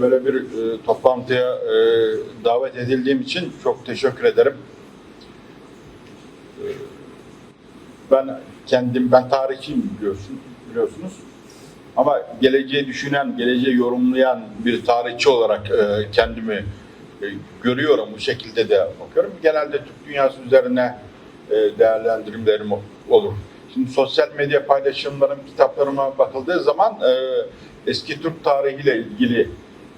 Böyle bir e, toplantıya e, davet edildiğim için çok teşekkür ederim. E, ben kendim, ben tarihçiyim biliyorsun, biliyorsunuz. Ama geleceği düşünen, geleceği yorumlayan bir tarihçi olarak e, kendimi e, görüyorum. Bu şekilde de bakıyorum. Genelde Türk dünyası üzerine e, değerlendirimlerim olur. Şimdi sosyal medya paylaşımlarım, kitaplarıma bakıldığı zaman e, eski Türk tarihiyle ilgili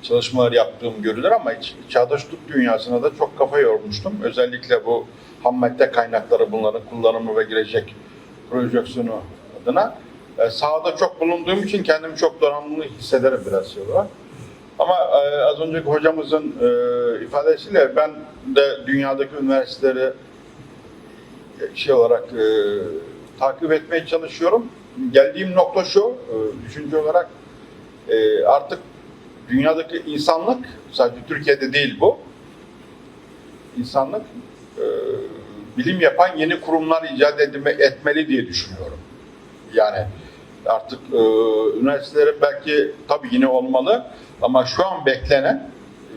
çalışmalar yaptığım görülür ama hiç çağdaş Türk dünyasına da çok kafa yormuştum. Özellikle bu ham madde kaynakları bunların kullanımı ve gelecek projeksiyonu adına. E, sahada çok bulunduğum için kendimi çok donanımlı hissederim biraz şey olarak. Ama e, az önceki hocamızın e, ifadesiyle ben de dünyadaki üniversiteleri şey olarak e, takip etmeye çalışıyorum. Geldiğim nokta şu, e, düşünce olarak e, artık dünyadaki insanlık, sadece Türkiye'de değil bu, insanlık e, bilim yapan yeni kurumlar icat etmeli diye düşünüyorum. Yani artık e, belki tabii yine olmalı ama şu an beklenen,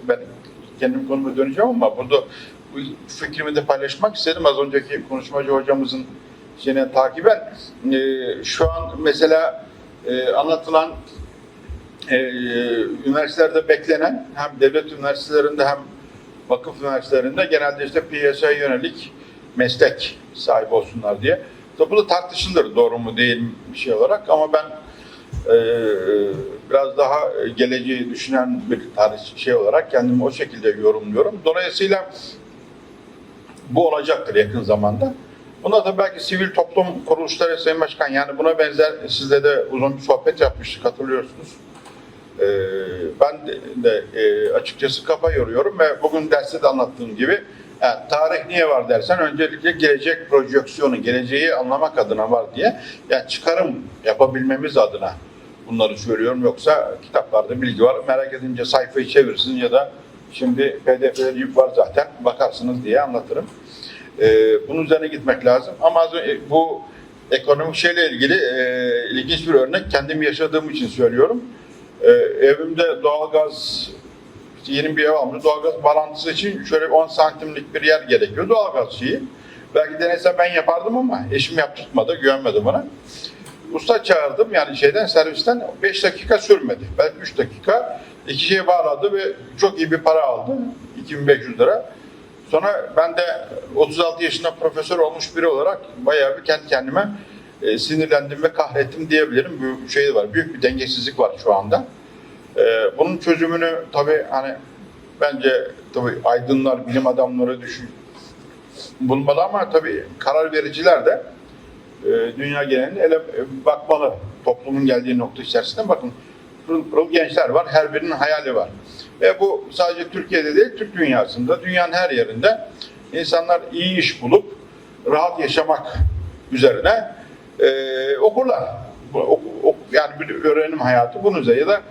ben kendim konuma döneceğim ama burada bu fikrimi de paylaşmak istedim. Az önceki konuşmacı hocamızın şeyine takiben e, şu an mesela e, anlatılan e, üniversitelerde beklenen hem devlet üniversitelerinde hem vakıf üniversitelerinde genelde işte PSA'ya yönelik meslek sahibi olsunlar diye. Tabi bu da tartışılır doğru mu değil mi bir şey olarak ama ben e, biraz daha geleceği düşünen bir tarih şey olarak kendimi o şekilde yorumluyorum. Dolayısıyla bu olacaktır yakın zamanda. Buna da belki sivil toplum kuruluşları Sayın Başkan yani buna benzer sizle de uzun bir sohbet yapmıştık hatırlıyorsunuz. Ee, ben de, e, açıkçası kafa yoruyorum ve bugün derste de anlattığım gibi yani tarih niye var dersen öncelikle gelecek projeksiyonu, geleceği anlamak adına var diye yani çıkarım yapabilmemiz adına bunları söylüyorum. Yoksa kitaplarda bilgi var. Merak edince sayfayı çevirsin ya da şimdi pdf'ler yük var zaten bakarsınız diye anlatırım. Ee, bunun üzerine gitmek lazım. Ama az önce bu ekonomik şeyle ilgili e, ilginç bir örnek. Kendim yaşadığım için söylüyorum. Ee, evimde doğalgaz işte yeni bir ev almış. Doğalgaz bağlantısı için şöyle 10 santimlik bir yer gerekiyor. Doğalgaz şeyi. Belki denesem ben yapardım ama eşim yaptırtmadı. Güvenmedi bana. Usta çağırdım yani şeyden servisten 5 dakika sürmedi. Belki 3 dakika iki şeye bağladı ve çok iyi bir para aldı. 2500 lira. Sonra ben de 36 yaşında profesör olmuş biri olarak bayağı bir kendi kendime e, sinirlendim ve kahrettim diyebilirim. Büyük bir şey var. Büyük bir dengesizlik var şu anda. E, bunun çözümünü tabii hani bence tabii aydınlar, bilim adamları düşün bulmalı ama tabii karar vericiler de e, dünya genelinde ele bakmalı. Toplumun geldiği nokta içerisinde bakın pırıl pırıl gençler var. Her birinin hayali var. Ve bu sadece Türkiye'de değil, Türk dünyasında, dünyanın her yerinde insanlar iyi iş bulup rahat yaşamak üzerine e, okurlar. Yani bir öğrenim hayatı bunun üzerine ya da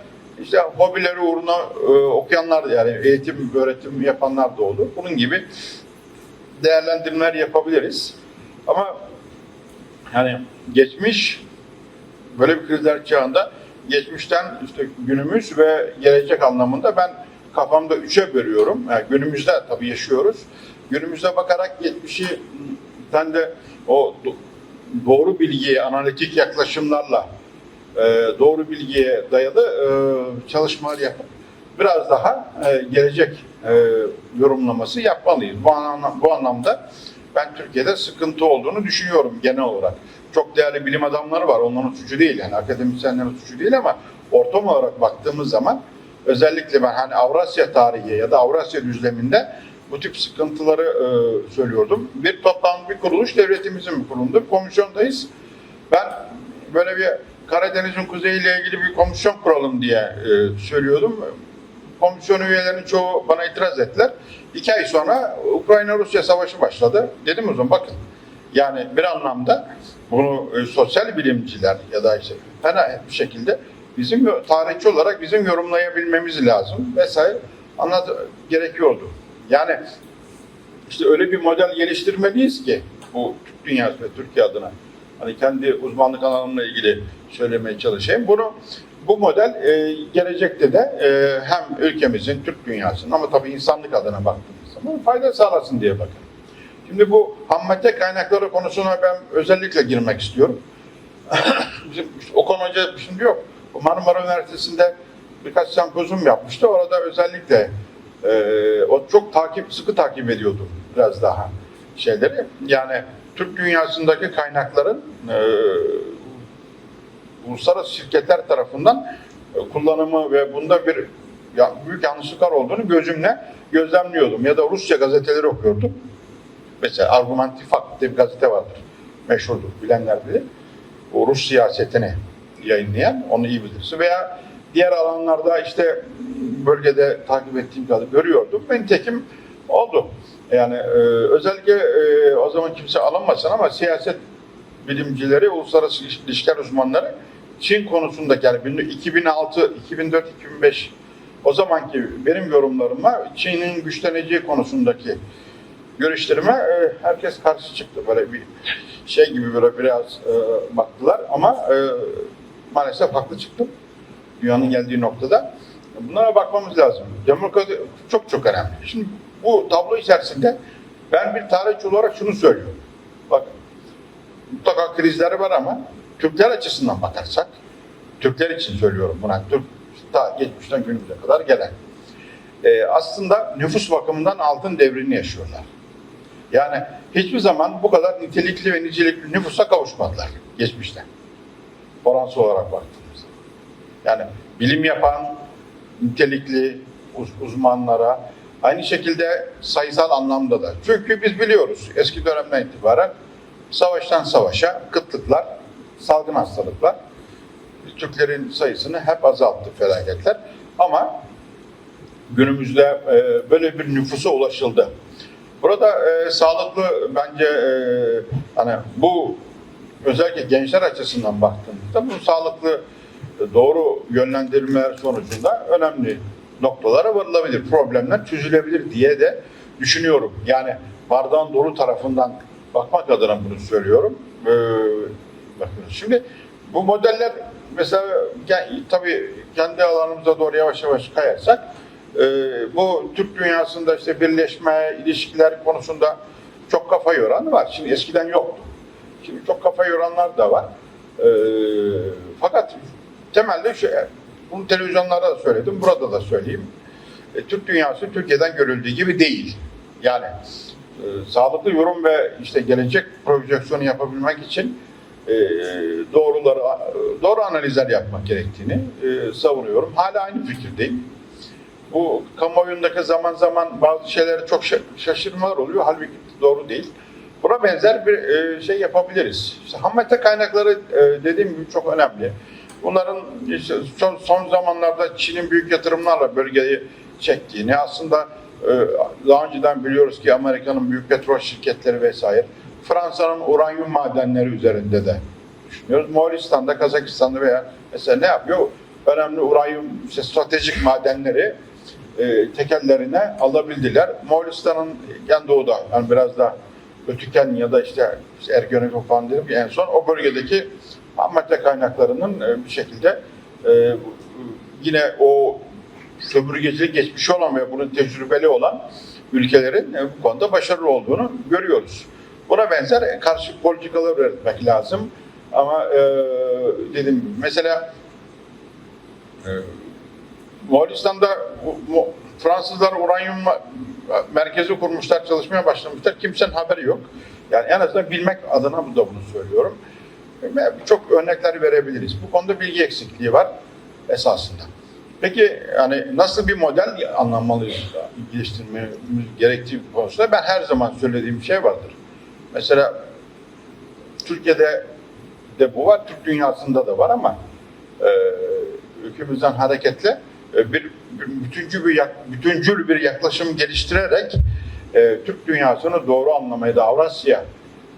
işte hobileri uğruna e, okuyanlar yani eğitim, öğretim yapanlar da olur. Bunun gibi değerlendirmeler yapabiliriz. Ama yani geçmiş böyle bir krizler çağında geçmişten işte günümüz ve gelecek anlamında ben kafamda üçe bölüyorum. Yani günümüzde tabii yaşıyoruz. Günümüze bakarak 70'i sen de o do- doğru bilgiye, analitik yaklaşımlarla e, doğru bilgiye dayalı e, çalışmalar yapıp biraz daha e, gelecek yorumlaması yapmalıyız. Bu, anlam, bu anlamda ben Türkiye'de sıkıntı olduğunu düşünüyorum genel olarak. Çok değerli bilim adamları var. Onların suçu değil yani akademisyenlerin suçu değil ama ortam olarak baktığımız zaman özellikle ben hani Avrasya tarihi ya da Avrasya düzleminde bu tip sıkıntıları e, söylüyordum. Bir toplam bir kuruluş devletimizin bir kuruludur. Komisyondayız. Ben böyle bir Karadeniz'in kuzeyiyle ilgili bir komisyon kuralım diye e, söylüyordum. Komisyon üyelerinin çoğu bana itiraz ettiler. İki ay sonra Ukrayna-Rusya savaşı başladı. Dedim o zaman bakın yani bir anlamda bunu e, sosyal bilimciler ya da işte fena bir şekilde bizim tarihçi olarak bizim yorumlayabilmemiz lazım vesaire anlat gerekiyordu. Yani işte öyle bir model geliştirmeliyiz ki bu Türk dünyası ve Türkiye adına hani kendi uzmanlık alanımla ilgili söylemeye çalışayım. Bunu bu model e, gelecekte de e, hem ülkemizin, Türk dünyasının ama tabii insanlık adına baktığımız zaman fayda sağlasın diye bakın. Şimdi bu ham madde kaynakları konusuna ben özellikle girmek istiyorum. Bizim işte Okan Hoca şimdi yok. O Marmara Üniversitesi'nde birkaç sempozyum yapmıştı. Orada özellikle e, o çok takip, sıkı takip ediyordu biraz daha şeyleri. Yani Türk dünyasındaki kaynakların e, uluslararası şirketler tarafından e, kullanımı ve bunda bir ya, büyük yanlışlıklar olduğunu gözümle gözlemliyordum. Ya da Rusça gazeteleri okuyordum. Mesela Argumentifak diye bir gazete vardır. Meşhurdur, bilenler bilir. O Rus siyasetini yayınlayan, onu iyi bilirsin. Veya diğer alanlarda işte bölgede takip ettiğim kadar görüyordum. Ben tekim oldu. Yani e, özellikle e, o zaman kimse alınmasın ama siyaset bilimcileri, uluslararası ilişkiler uzmanları Çin konusundaki yani 2006, 2004, 2005 o zamanki benim yorumlarıma Çin'in güçleneceği konusundaki görüşlerime e, herkes karşı çıktı. Böyle bir şey gibi böyle biraz e, baktılar ama e, maalesef haklı çıktım. Dünyanın geldiği noktada. Bunlara bakmamız lazım. Demokrasi çok çok önemli. Şimdi bu tablo içerisinde ben bir tarihçi olarak şunu söylüyorum. Bakın mutlaka krizleri var ama Türkler açısından bakarsak, Türkler için söylüyorum buna, Türk ta geçmişten günümüze kadar gelen. e, aslında nüfus bakımından altın devrini yaşıyorlar. Yani hiçbir zaman bu kadar nitelikli ve nicelikli nüfusa kavuşmadılar geçmişte. Oransal olarak baktığımızda. Yani bilim yapan, nitelikli uz- uzmanlara, aynı şekilde sayısal anlamda da. Çünkü biz biliyoruz eski dönemden itibaren savaştan savaşa kıtlıklar, salgın hastalıklar Türklerin sayısını hep azalttı felaketler. Ama günümüzde e, böyle bir nüfusa ulaşıldı. Burada e, sağlıklı bence e, hani bu özellikle gençler açısından baktığımızda bu sağlıklı e, doğru yönlendirmeler sonucunda önemli noktalara varılabilir. Problemler çözülebilir diye de düşünüyorum. Yani bardağın dolu tarafından bakmak adına bunu söylüyorum. Ee, bakıyoruz. Şimdi bu modeller mesela yani, tabii kendi alanımıza doğru yavaş yavaş kayarsak bu Türk dünyasında işte birleşme, ilişkiler konusunda çok kafa yoran var. Şimdi eskiden yoktu. Şimdi çok kafa yoranlar da var. E, fakat temelde şu, bunu televizyonlarda da söyledim, burada da söyleyeyim. E, Türk dünyası Türkiye'den görüldüğü gibi değil. Yani e, sağlıklı yorum ve işte gelecek projeksiyonu yapabilmek için e, doğruları doğru analizler yapmak gerektiğini e, savunuyorum. Hala aynı fikirdeyim. Bu kamuoyundaki zaman zaman bazı şeylere çok şa- şaşırmalar oluyor. Halbuki doğru değil. Buna benzer bir e, şey yapabiliriz. İşte ham kaynakları e, dediğim gibi çok önemli. Bunların işte son, son zamanlarda Çin'in büyük yatırımlarla bölgeyi çektiğini aslında e, daha önceden biliyoruz ki Amerika'nın büyük petrol şirketleri vesaire Fransa'nın uranyum madenleri üzerinde de düşünüyoruz. Moğolistan'da, Kazakistan'da veya mesela ne yapıyor? Önemli uranyum işte stratejik madenleri e, tekellerine alabildiler. Moğolistan'ın en doğuda yani biraz da Ötüken ya da işte, işte Ergenekon falan dedim ki en son o bölgedeki madde kaynaklarının e, bir şekilde e, yine o sömürgecilik geçmişi olan ve bunun tecrübeli olan ülkelerin e, bu konuda başarılı olduğunu görüyoruz. Buna benzer karşı politikalar üretmek lazım. Ama e, dedim mesela e, Moğolistan'da Fransızlar uranyum merkezi kurmuşlar, çalışmaya başlamışlar. Kimsenin haberi yok. Yani en azından bilmek adına bu da bunu söylüyorum. Çok örnekler verebiliriz. Bu konuda bilgi eksikliği var esasında. Peki yani nasıl bir model anlamalıyız, geliştirmemiz gerektiği konusunda ben her zaman söylediğim şey vardır. Mesela Türkiye'de de bu var, Türk dünyasında da var ama e, ülkemizden hareketle bir, bir bütüncül bir bütüncül bir yaklaşım geliştirerek e, Türk dünyasını doğru anlamaya da Avrasya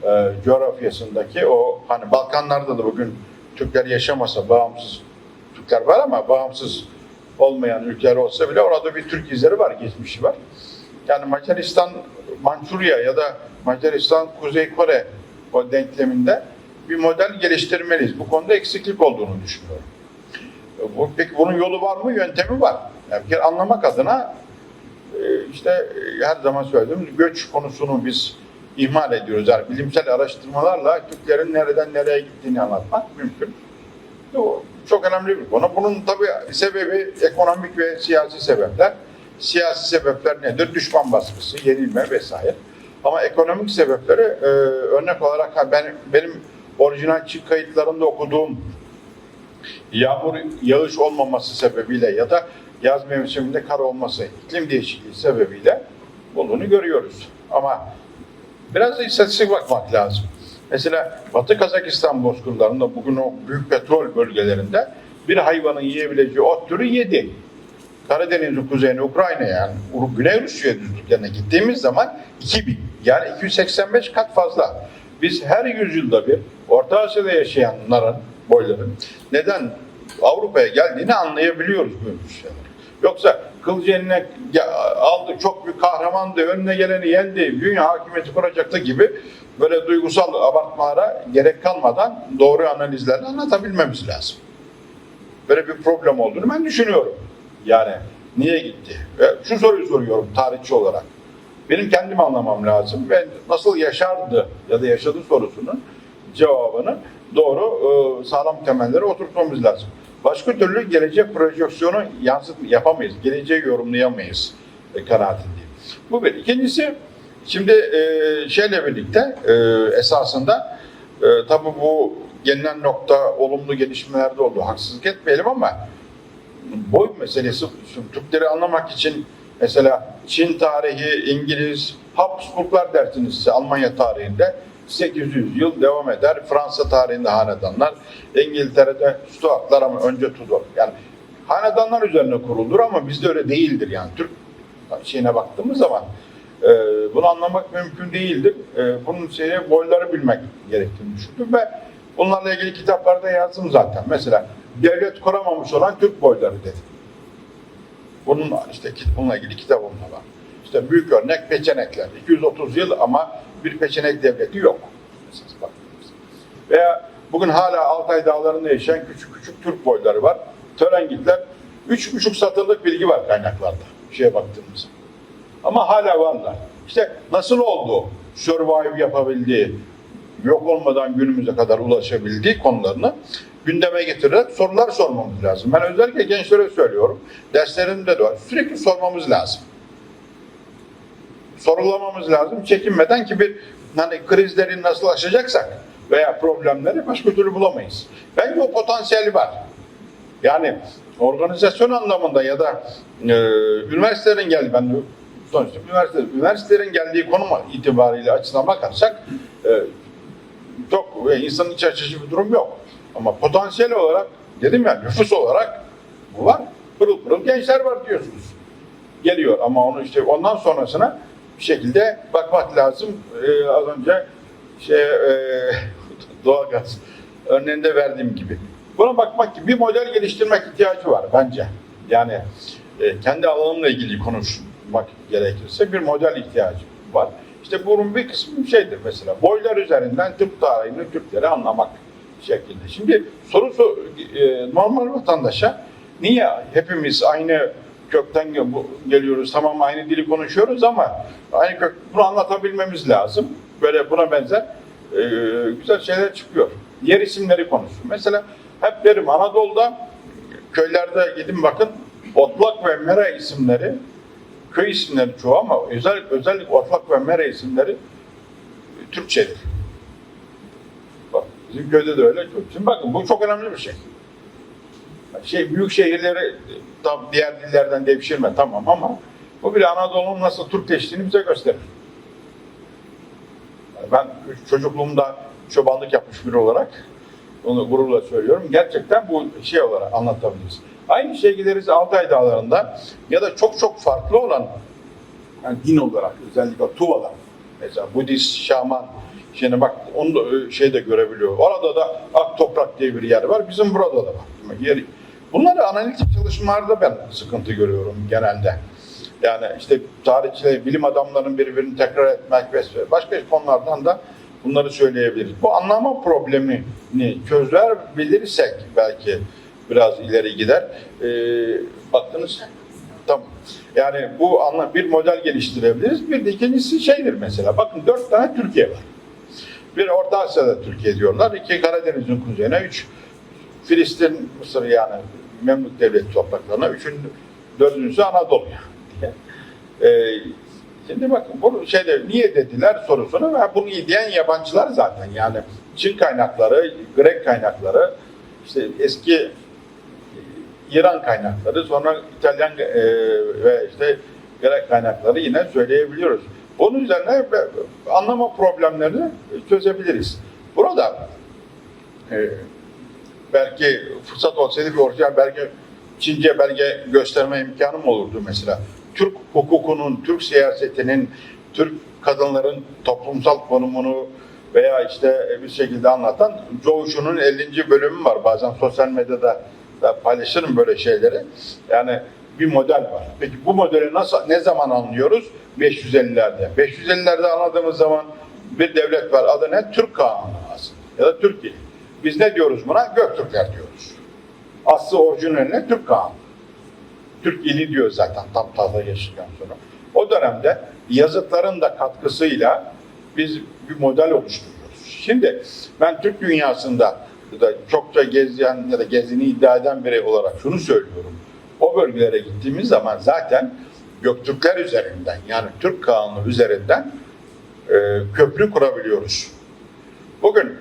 e, coğrafyasındaki o hani Balkanlarda da bugün Türkler yaşamasa bağımsız Türkler var ama bağımsız olmayan ülkeler olsa bile orada bir Türk izleri var, geçmişi var. Yani Macaristan, Mançurya ya da Macaristan, Kuzey Kore o denkleminde bir model geliştirmeliyiz. Bu konuda eksiklik olduğunu düşünüyorum. Peki bunun yolu var mı? Yöntemi var. Yani bir kere anlamak adına e, işte e, her zaman söylediğim göç konusunu biz ihmal ediyoruz. Yani bilimsel araştırmalarla Türklerin nereden nereye gittiğini anlatmak mümkün. Bu çok önemli bir konu. Bunun tabii sebebi ekonomik ve siyasi sebepler. Siyasi sebepler nedir? Düşman baskısı, yenilme vesaire. Ama ekonomik sebepleri e, örnek olarak ben, benim orijinal çık kayıtlarında okuduğum yağmur yağış olmaması sebebiyle ya da yaz mevsiminde kar olması, iklim değişikliği sebebiyle olduğunu görüyoruz. Ama biraz da istatistik bakmak lazım. Mesela Batı Kazakistan bozkırlarında bugün o büyük petrol bölgelerinde bir hayvanın yiyebileceği ot türü 7. Karadeniz'in kuzeyine Ukrayna yani Güney Rusya düzlüklerine gittiğimiz zaman 2000 yani 285 kat fazla. Biz her yüzyılda bir Orta Asya'da yaşayanların, boyların neden Avrupa'ya geldiğini anlayabiliyoruz böyle şeyler. Yoksa kılıcı eline aldı, çok bir kahramandı, önüne geleni yendi, dünya hakimiyeti kuracaktı gibi böyle duygusal abartmalara gerek kalmadan doğru analizlerle anlatabilmemiz lazım. Böyle bir problem olduğunu ben düşünüyorum. Yani niye gitti? Ve şu soruyu soruyorum tarihçi olarak. Benim kendim anlamam lazım ve nasıl yaşardı ya da yaşadı sorusunun cevabını doğru e, sağlam temellere oturtmamız lazım. Başka türlü gelecek projeksiyonu yansıt yapamayız. Geleceği yorumlayamayız e, kanaatindeyim. Bu bir. İkincisi şimdi e, şeyle birlikte e, esasında e, tabii bu gelinen nokta olumlu gelişmelerde oldu. Haksızlık etmeyelim ama boy meselesi Türkleri anlamak için mesela Çin tarihi, İngiliz, Habsburglar dersiniz size Almanya tarihinde 800 yıl devam eder. Fransa tarihinde hanedanlar, İngiltere'de Stuartlar ama önce Tudor. Yani hanedanlar üzerine kurulur ama bizde öyle değildir yani. Türk şeyine baktığımız zaman e, bunu anlamak mümkün değildir. E, bunun şeyi boyları bilmek gerektiğini düşündüm ve bunlarla ilgili kitaplarda yazdım zaten. Mesela devlet kuramamış olan Türk boyları dedim. Bunun işte bununla ilgili kitabım da var. İşte büyük örnek peçenekler. 230 yıl ama bir peçenek devleti yok. Veya bugün hala Altay dağlarında yaşayan küçük küçük Türk boyları var. Törengitler. Üç buçuk satırlık bilgi var kaynaklarda. Şeye baktığımızda. Ama hala varlar. İşte nasıl oldu? Survive yapabildiği, yok olmadan günümüze kadar ulaşabildiği konularını gündeme getirerek sorular sormamız lazım. Ben özellikle gençlere söylüyorum. Derslerimde de var. Sürekli sormamız lazım. Sorulamamız lazım. Çekinmeden ki bir hani krizleri nasıl aşacaksak veya problemleri başka türlü bulamayız. Bence o potansiyeli var. Yani organizasyon anlamında ya da e, üniversitelerin geldi ben sonuçta üniversite, üniversitelerin geldiği konum itibariyle açısından bakarsak e, çok e, insanın iç açıcı bir durum yok. Ama potansiyel olarak dedim ya nüfus olarak bu var. Pırıl pırıl gençler var diyorsunuz. Geliyor ama onu işte ondan sonrasına bir şekilde bakmak lazım. E, az önce şey e, doğalgaz örneğinde verdiğim gibi. Buna bakmak gibi bir model geliştirmek ihtiyacı var bence. Yani e, kendi alanımla ilgili konuşmak gerekirse bir model ihtiyacı var. İşte bunun bir kısmı şeydir mesela. Boylar üzerinden tıp tarihini Türkleri anlamak şeklinde. Şimdi soru sor- e, normal vatandaşa niye hepimiz aynı kökten geliyoruz tamam aynı dili konuşuyoruz ama aynı kök bunu anlatabilmemiz lazım. Böyle buna benzer e, güzel şeyler çıkıyor. Yer isimleri konusu. Mesela hep derim Anadolu'da köylerde gidin bakın Otlak ve Mera isimleri köy isimleri çoğu ama özel, özellikle Otlak ve Mera isimleri Türkçedir. Bak, bizim köyde de öyle. Şimdi bakın bu çok önemli bir şey. Şey büyük şehirleri tam diğer dillerden devşirme tamam ama bu bile Anadolu'nun nasıl Türkleştiğini bize gösterir. Ben çocukluğumda çobanlık yapmış biri olarak onu gururla söylüyorum. Gerçekten bu şey olarak anlatabiliriz. Aynı şey gideriz Altay Dağları'nda ya da çok çok farklı olan yani din olarak özellikle Tuvalar mesela Budist, Şaman şimdi bak onu da e, şey de görebiliyor. Orada da Ak Toprak diye bir yer var. Bizim burada da var. Yeri. Bunları analitik çalışmalarda ben sıkıntı görüyorum genelde. Yani işte tarihçiler, bilim adamlarının birbirini tekrar etmek vesaire. Başka konulardan da bunları söyleyebiliriz. Bu anlama problemini çözebilirsek belki biraz ileri gider. E, baktınız Tamam. Yani bu anla bir model geliştirebiliriz. Bir de ikincisi şeydir mesela. Bakın dört tane Türkiye var. Bir Orta Asya'da Türkiye diyorlar. iki Karadeniz'in kuzeyine. Üç Filistin, Mısır yani Memlük Devleti topraklarına. Üçüncü, dördüncüsü Anadolu. Ee, şimdi bakın bu şeyde niye dediler sorusunu ve bunu diyen yabancılar zaten. Yani Çin kaynakları, Grek kaynakları, işte eski İran kaynakları, sonra İtalyan e, ve işte Grek kaynakları yine söyleyebiliyoruz. Bunun üzerine anlama problemlerini çözebiliriz. Burada e, belki fırsat olsaydı bir orijinal belge, Çince belge gösterme imkanım olurdu mesela. Türk hukukunun, Türk siyasetinin, Türk kadınların toplumsal konumunu veya işte bir şekilde anlatan Coğuşu'nun 50. bölümü var. Bazen sosyal medyada da paylaşırım böyle şeyleri. Yani bir model var. Peki bu modeli nasıl ne zaman anlıyoruz? 550'lerde. 550'lerde anladığımız zaman bir devlet var. Adı ne? Türk Kanunu aslında. Ya da Türkiye. Biz ne diyoruz buna? Göktürkler diyoruz. Aslı orijinaline Türk Kanunu. Türk ili diyor zaten tam tahta geçtikten sonra. O dönemde yazıtların da katkısıyla biz bir model oluşturuyoruz. Şimdi ben Türk dünyasında ya da çokça gezen ya da gezdiğini iddia eden biri olarak şunu söylüyorum. O bölgelere gittiğimiz zaman zaten Göktürkler üzerinden yani Türk Kanunu üzerinden e, köprü kurabiliyoruz. Bugün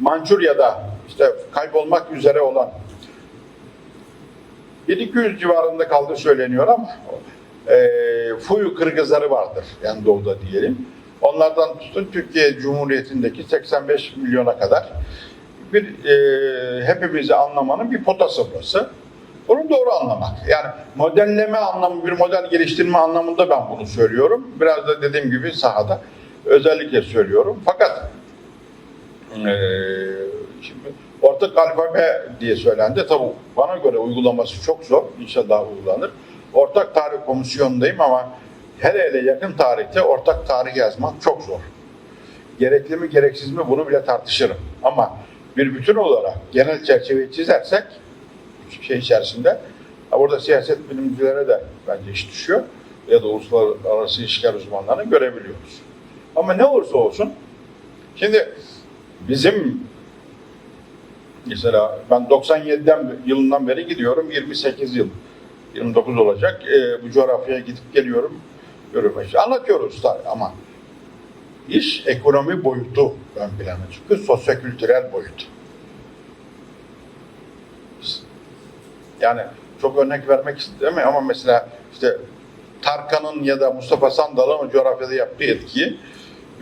Mançurya'da işte kaybolmak üzere olan 1200 civarında kaldığı söyleniyor ama e, Fuyu Kırgızları vardır yani doğuda diyelim. Onlardan tutun Türkiye Cumhuriyeti'ndeki 85 milyona kadar bir e, hepimizi anlamanın bir potası burası. Bunu doğru anlamak. Yani modelleme anlamı, bir model geliştirme anlamında ben bunu söylüyorum. Biraz da dediğim gibi sahada özellikle söylüyorum. Fakat e, şimdi ortak alfabe diye söylendi. Tabii bana göre uygulaması çok zor. İnşallah uygulanır. Ortak tarih komisyonundayım ama hele hele yakın tarihte ortak tarih yazmak çok zor. Gerekli mi gereksiz mi bunu bile tartışırım. Ama bir bütün olarak genel çerçeveyi çizersek şey içerisinde burada siyaset bilimcilere de bence iş düşüyor ya da uluslararası ilişkiler uzmanlarını görebiliyoruz. Ama ne olursa olsun şimdi bizim mesela ben 97'den yılından beri gidiyorum 28 yıl 29 olacak e, bu coğrafyaya gidip geliyorum görüyorum. İşte anlatıyoruz tabii ama iş ekonomi boyutu ön plana çıkıyor, sosyokültürel boyut. Yani çok örnek vermek istemiyorum ama mesela işte Tarkan'ın ya da Mustafa Sandal'ın coğrafyada yaptığı etkiyi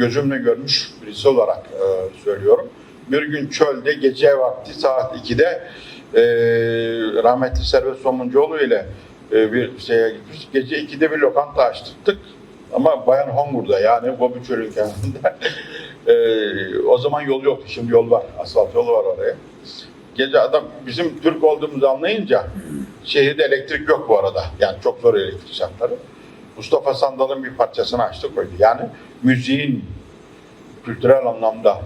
gözümle görmüş birisi olarak e, söylüyorum. Bir gün çölde gece vakti saat 2'de e, rahmetli Servet Somuncuoğlu ile e, bir şeye gitmiş. Gece 2'de bir lokanta açtırdık. Ama Bayan Hongur'da yani Gobi Çölü'nün kenarında. e, o zaman yol yoktu. Şimdi yol var. Asfalt yolu var oraya. Gece adam bizim Türk olduğumuzu anlayınca şehirde elektrik yok bu arada. Yani çok zor elektrik şartları. Mustafa Sandal'ın bir parçasını açtı koydu. Yani müziğin kültürel anlamda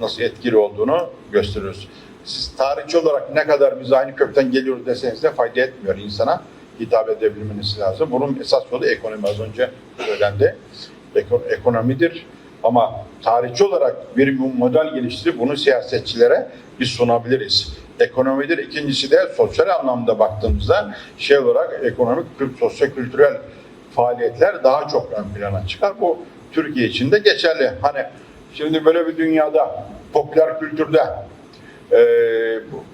nasıl etkili olduğunu gösteriyoruz. Siz tarihçi olarak ne kadar biz aynı kökten geliyoruz deseniz de fayda etmiyor insana. Hitap edebilmeniz lazım. Bunun esas yolu ekonomi az önce söylendi. Eko- ekonomidir. Ama tarihçi olarak bir model geliştirip bunu siyasetçilere biz sunabiliriz. Ekonomidir. İkincisi de sosyal anlamda baktığımızda şey olarak ekonomik, kült- sosyokültürel faaliyetler daha çok ön plana çıkar. Bu Türkiye için de geçerli. Hani şimdi böyle bir dünyada popüler kültürde e,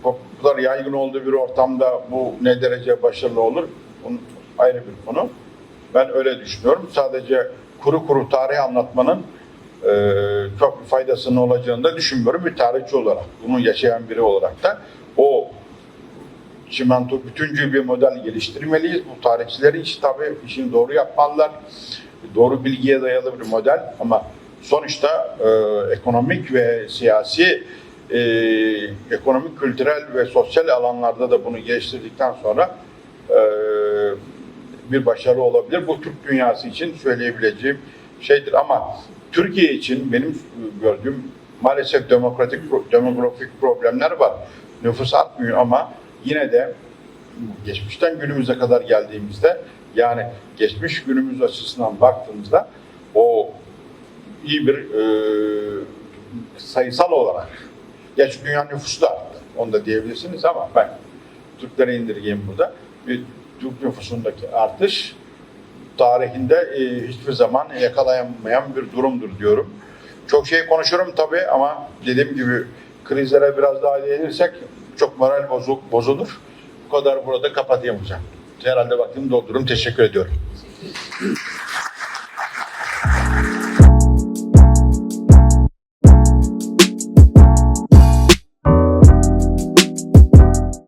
popüler yaygın olduğu bir ortamda bu ne derece başarılı olur? Bunun ayrı bir konu. Ben öyle düşünüyorum. Sadece kuru kuru tarih anlatmanın e, çok faydasının olacağını da düşünmüyorum bir tarihçi olarak. Bunu yaşayan biri olarak da o çimento bütüncül bir model geliştirmeliyiz. Bu tarihçiler iş tabii işini doğru yapmalılar. Doğru bilgiye dayalı bir model ama sonuçta e, ekonomik ve siyasi e, ekonomik, kültürel ve sosyal alanlarda da bunu geliştirdikten sonra e, bir başarı olabilir. Bu Türk dünyası için söyleyebileceğim şeydir ama Türkiye için benim gördüğüm maalesef demokratik demografik problemler var. Nüfus artmıyor ama yine de geçmişten günümüze kadar geldiğimizde yani geçmiş günümüz açısından baktığımızda o iyi bir e, sayısal olarak geç dünya nüfusu da arttı. Onu da diyebilirsiniz ama ben Türklere indirgeyim burada. Bir Türk nüfusundaki artış tarihinde e, hiçbir zaman yakalayamayan bir durumdur diyorum. Çok şey konuşurum tabii ama dediğim gibi krizlere biraz daha değinirsek çok moral bozuk, bozulur. Bu kadar burada kapatayım hocam. Herhalde vaktimi doldururum. Teşekkür ediyorum.